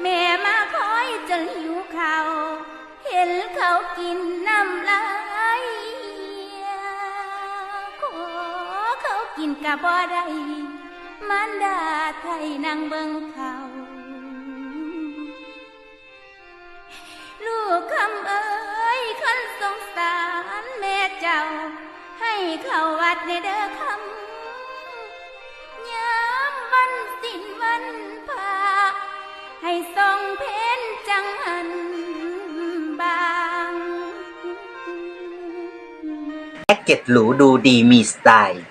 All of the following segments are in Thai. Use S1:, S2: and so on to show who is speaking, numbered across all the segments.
S1: แม่มาคอยจนหิวเขาวเห็นเขากินน้ำลายขอเขากินกะบ่ได้มารดาไทยนางเบิงเขา ลูกคำเอ้ยคันสงสารแม่เจ้า ให้เขาวัดในเด้อคำ
S2: แพ็กเกจหรูดูดีมีสไตล์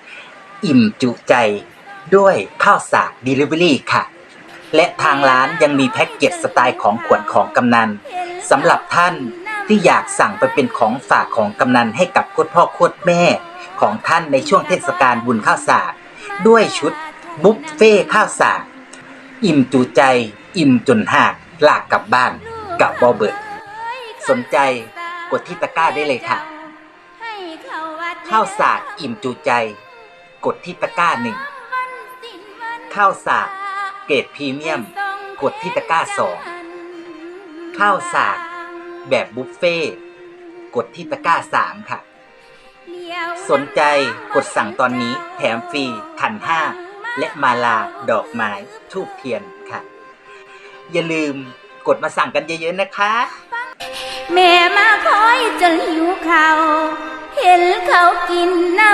S2: อิ่มจุใจด้วยข้าวสาก Delivery ค่ะ และทางร้านยังมีแพ็กเกจสไตล์ของขวัญของกำนันสำหรับท่านที่อยากสั่งไปเป็นของฝากของกำนันให้กับโคตรพ่อโคตรแม่ ของท่านในช่วงเทศกาลบุญข้าวสาก ด้วยชุดบุฟเฟ่ข้าวสาก อิ่มจุใจ อิ่มจนหากลากกลับบ้านกับบอเบิร์ตสนใจกดที่ตะกร้าได้เลยค่ะ ข้าวสากอิ่มจุใจ กดที่ตะกร้าหนึ่งข้าวสากเกรดพรีเมียม กดที่ตะกร้าสองข้าวสากแบบบุฟเฟ่กดที่ตะกร้าสามค่ะ สนใจกดสั่งตอนนี้แถมฟรีขันห้า และมาลาดอกไม้ทูบเทียนค่ะ อย่าลืมกดมาสั่งกันเยอะๆนะคะ
S1: แม่มาคอยจนหิวเขาว เ